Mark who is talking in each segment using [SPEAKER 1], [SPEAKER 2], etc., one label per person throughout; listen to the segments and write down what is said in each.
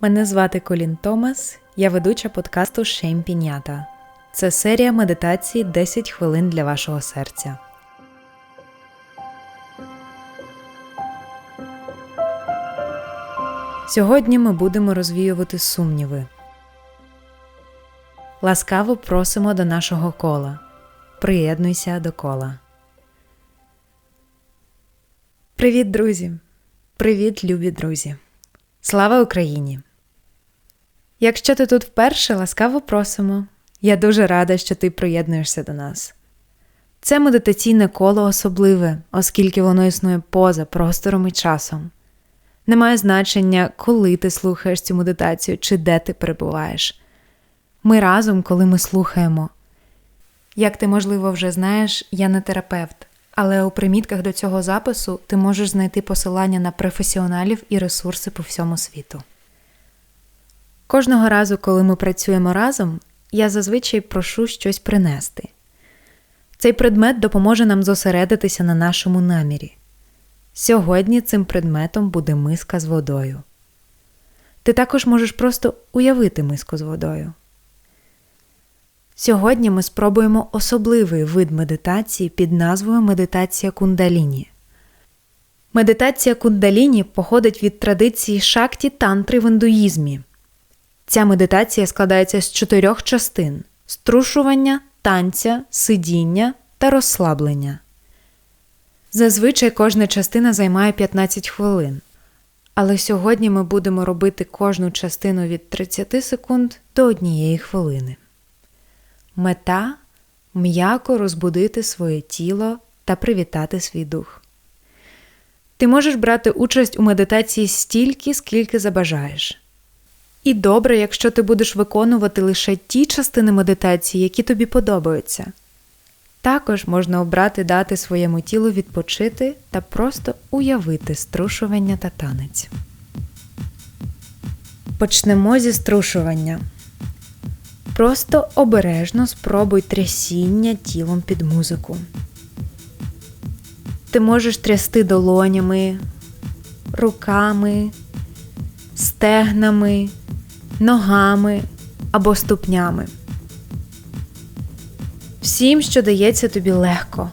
[SPEAKER 1] Мене звати Колін Томас, я ведуча подкасту Шейм Пінята. Це серія медитацій 10 хвилин для вашого серця. Сьогодні ми будемо розвіювати сумніви. Ласкаво просимо до нашого кола. Приєднуйся до кола. Привіт, друзі! Привіт, любі друзі! Слава Україні! Якщо ти тут вперше, ласкаво просимо. Я дуже рада, що ти приєднуєшся до нас. Це медитаційне коло особливе, оскільки воно існує поза простором і часом. Немає значення, коли ти слухаєш цю медитацію чи де ти перебуваєш. Ми разом, коли ми слухаємо. Як ти, можливо, вже знаєш, я не терапевт, але у примітках до цього запису ти можеш знайти посилання на професіоналів і ресурси по всьому світу. Кожного разу, коли ми працюємо разом, я зазвичай прошу щось принести. Цей предмет допоможе нам зосередитися на нашому намірі. Сьогодні цим предметом буде миска з водою. Ти також можеш просто уявити миску з водою. Сьогодні ми спробуємо особливий вид медитації під назвою Медитація кундаліні. Медитація кундаліні походить від традиції шакті тантри в індуїзмі. Ця медитація складається з чотирьох частин: струшування, танця, сидіння та розслаблення. Зазвичай кожна частина займає 15 хвилин. Але сьогодні ми будемо робити кожну частину від 30 секунд до однієї хвилини. Мета м'яко розбудити своє тіло та привітати свій дух. Ти можеш брати участь у медитації стільки, скільки забажаєш. І добре, якщо ти будеш виконувати лише ті частини медитації, які тобі подобаються. Також можна обрати дати своєму тілу відпочити та просто уявити струшування та танець. Почнемо зі струшування. Просто обережно спробуй трясіння тілом під музику. Ти можеш трясти долонями, руками, стегнами, ногами або ступнями. Всім, що дається тобі легко,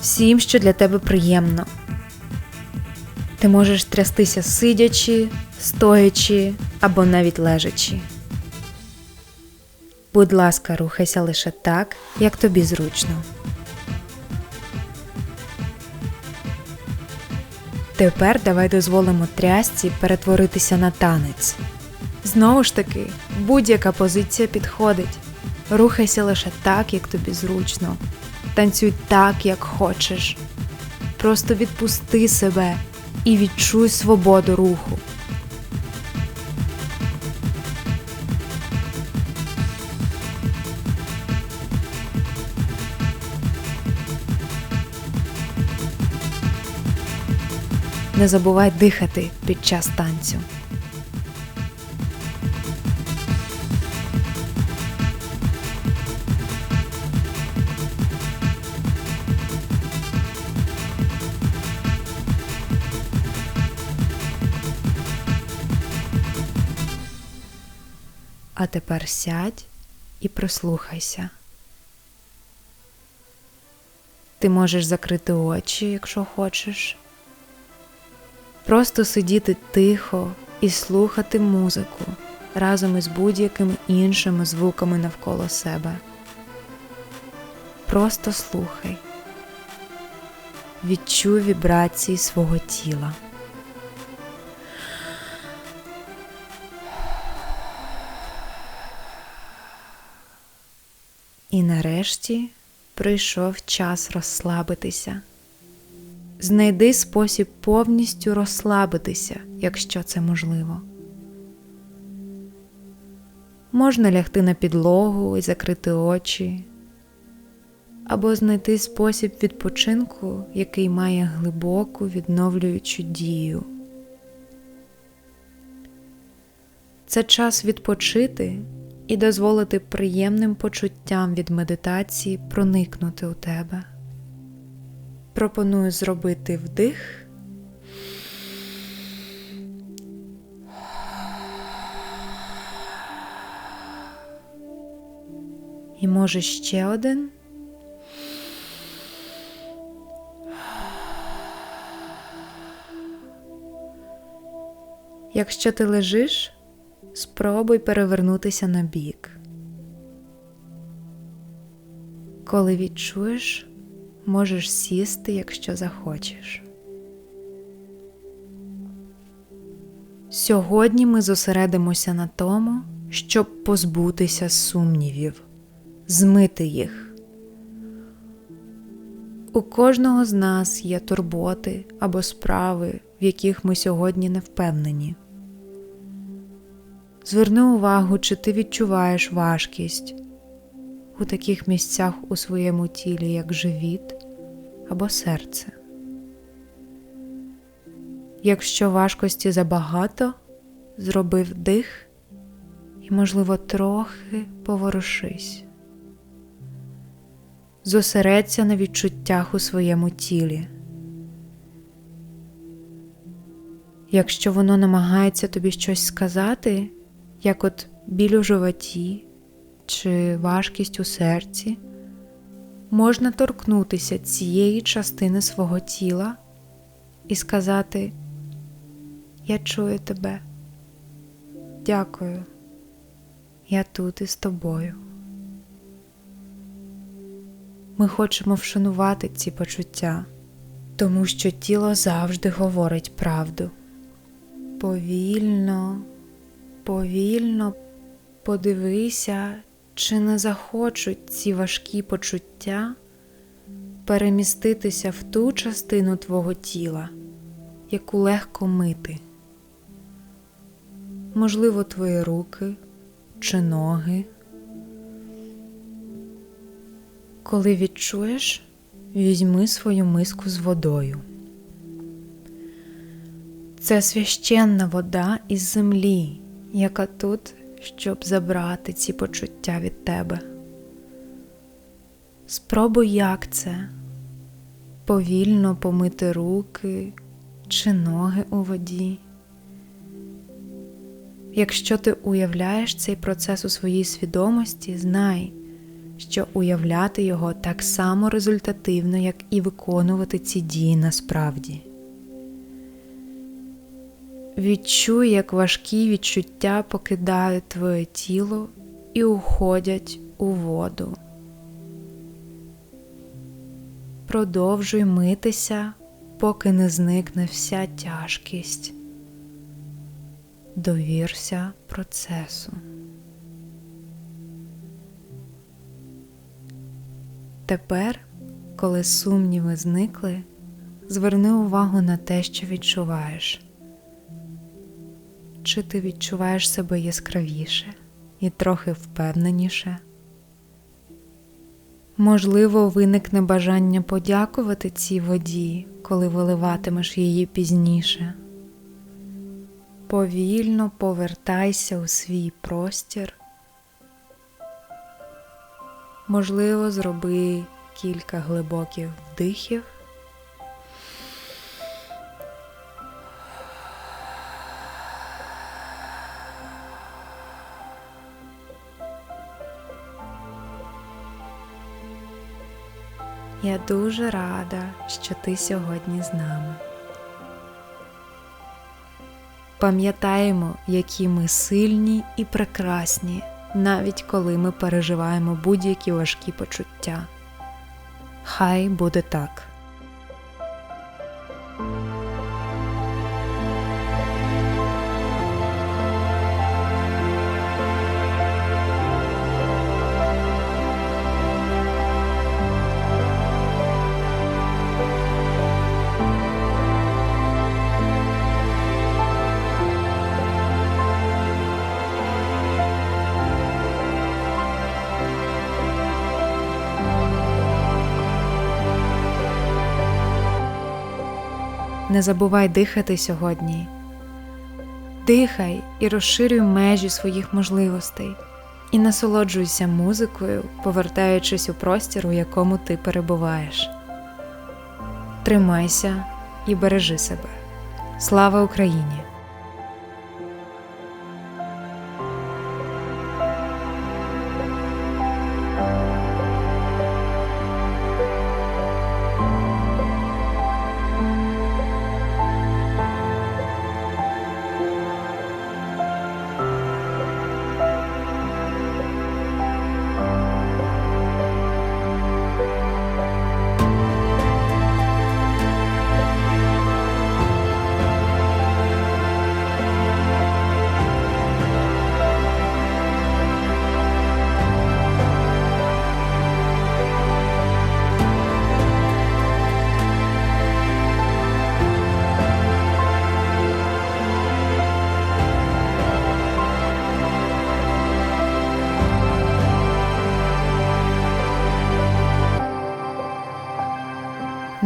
[SPEAKER 1] всім, що для тебе приємно. Ти можеш трястися сидячи, стоячи або навіть лежачи. Будь ласка, рухайся лише так, як тобі зручно. Тепер давай дозволимо трясці перетворитися на танець. Знову ж таки, будь-яка позиція підходить. Рухайся лише так, як тобі зручно. Танцюй так, як хочеш. Просто відпусти себе і відчуй свободу руху. Не забувай дихати під час танцю. А тепер сядь і прислухайся. Ти можеш закрити очі, якщо хочеш. Просто сидіти тихо і слухати музику разом із будь-якими іншими звуками навколо себе. Просто слухай, відчуй вібрації свого тіла. І нарешті прийшов час розслабитися. Знайди спосіб повністю розслабитися, якщо це можливо. Можна лягти на підлогу і закрити очі, або знайти спосіб відпочинку, який має глибоку відновлюючу дію. Це час відпочити і дозволити приємним почуттям від медитації проникнути у тебе. Пропоную зробити вдих. І може ще один. Якщо ти лежиш, спробуй перевернутися на бік. Коли відчуєш, можеш сісти, якщо захочеш. Сьогодні ми зосередимося на тому, щоб позбутися сумнівів, змити їх. У кожного з нас є турботи або справи, в яких ми сьогодні не впевнені. Зверни увагу, чи ти відчуваєш важкість у таких місцях у своєму тілі, як живіт або серце. Якщо важкості забагато, зроби вдих і, можливо, трохи поворушись. Зосередься на відчуттях у своєму тілі. Якщо воно намагається тобі щось сказати, як от біль у животі чи важкість у серці, можна торкнутися цієї частини свого тіла і сказати Я чую тебе. Дякую. Я тут із тобою. Ми хочемо вшанувати ці почуття, тому що тіло завжди говорить правду. Повільно, повільно подивися, чи не захочуть ці важкі почуття переміститися в ту частину твого тіла, яку легко мити. Можливо, твої руки чи ноги. Коли відчуєш, візьми свою миску з водою. Це священна вода із землі, яка тут, щоб забрати ці почуття від тебе. Спробуй, як це повільно помити руки чи ноги у воді. Якщо ти уявляєш цей процес у своїй свідомості, знай, що уявляти його так само результативно, як і виконувати ці дії насправді. Відчуй, як важкі відчуття покидають твоє тіло і уходять у воду. Продовжуй митися, поки не зникне вся тяжкість. Довірся процесу. Тепер, коли сумніви зникли, зверни увагу на те, що відчуваєш. Чи ти відчуваєш себе яскравіше і трохи впевненіше? Можливо, виникне бажання подякувати цій воді, коли виливатимеш її пізніше. Повільно повертайся у свій простір. Можливо, зроби кілька глибоких вдихів. Дуже рада, що ти сьогодні з нами. Пам'ятаємо, які ми сильні і прекрасні, навіть коли ми переживаємо будь-які важкі почуття. Хай буде так. Не забувай дихати сьогодні. Дихай і розширюй межі своїх можливостей, і насолоджуйся музикою, повертаючись у простір, у якому ти перебуваєш. Тримайся і бережи себе. Слава Україні!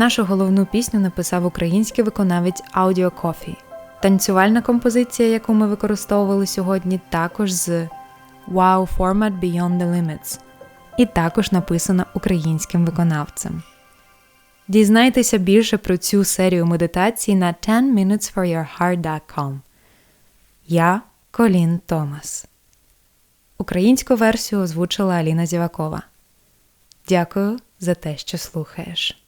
[SPEAKER 1] Нашу головну пісню написав український виконавець Audio Coffee. Танцювальна композиція, яку ми використовували сьогодні, також з Wow Format Beyond the Limits, і також написана українським виконавцем. Дізнайтеся більше про цю серію медитацій на 10minutesforyourheart.com. Я Колін Томас. Українську версію озвучила Аліна Зівакова. Дякую за те, що слухаєш.